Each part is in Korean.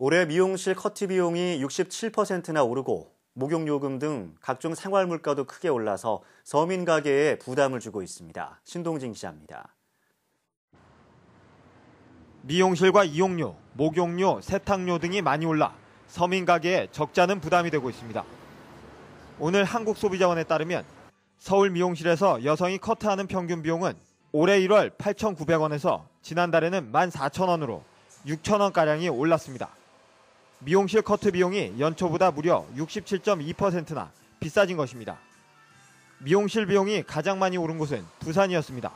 올해 미용실 커트 비용이 67%나 오르고 목욕요금 등 각종 생활 물가도 크게 올라서 서민 가게에 부담을 주고 있습니다. 신동진 기자입니다. 미용실과 이용료, 목욕료, 세탁료 등이 많이 올라 서민 가게에 적잖은 부담이 되고 있습니다. 오늘 한국소비자원에 따르면 서울 미용실에서 여성이 커트하는 평균 비용은 올해 1월 8,900원에서 지난달에는 14,000원으로 6,000원가량이 올랐습니다. 미용실 커트 비용이 연초보다 무려 67.2%나 비싸진 것입니다. 미용실 비용이 가장 많이 오른 곳은 부산이었습니다.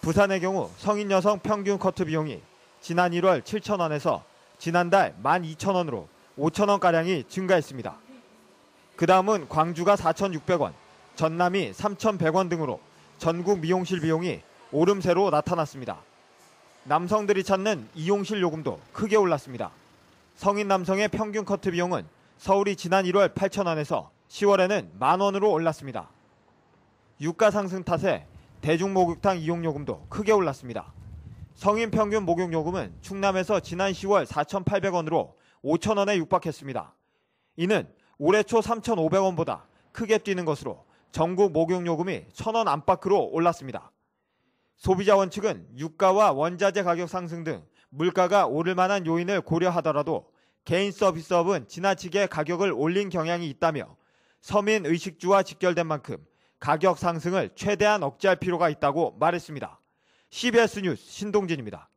부산의 경우 성인 여성 평균 커트 비용이 지난 1월 7,000원에서 지난달 12,000원으로 5,000원가량이 증가했습니다. 그 다음은 광주가 4,600원, 전남이 3,100원 등으로 전국 미용실 비용이 오름세로 나타났습니다. 남성들이 찾는 이용실 요금도 크게 올랐습니다. 성인 남성의 평균 커트 비용은 서울이 지난 1월 8천원에서 10월에는 만원으로 올랐습니다. 유가 상승 탓에 대중목욕탕 이용요금도 크게 올랐습니다. 성인 평균 목욕요금은 충남에서 지난 10월 4,800원으로 5,000원에 육박했습니다. 이는 올해 초 3,500원보다 크게 뛰는 것으로 전국 목욕요금이 1,000원 안팎으로 올랐습니다. 소비자 원 측은 유가와 원자재 가격 상승 등 물가가 오를 만한 요인을 고려하더라도 개인 서비스업은 지나치게 가격을 올린 경향이 있다며 서민 의식주와 직결된 만큼 가격 상승을 최대한 억제할 필요가 있다고 말했습니다. CBS 뉴스 신동진입니다.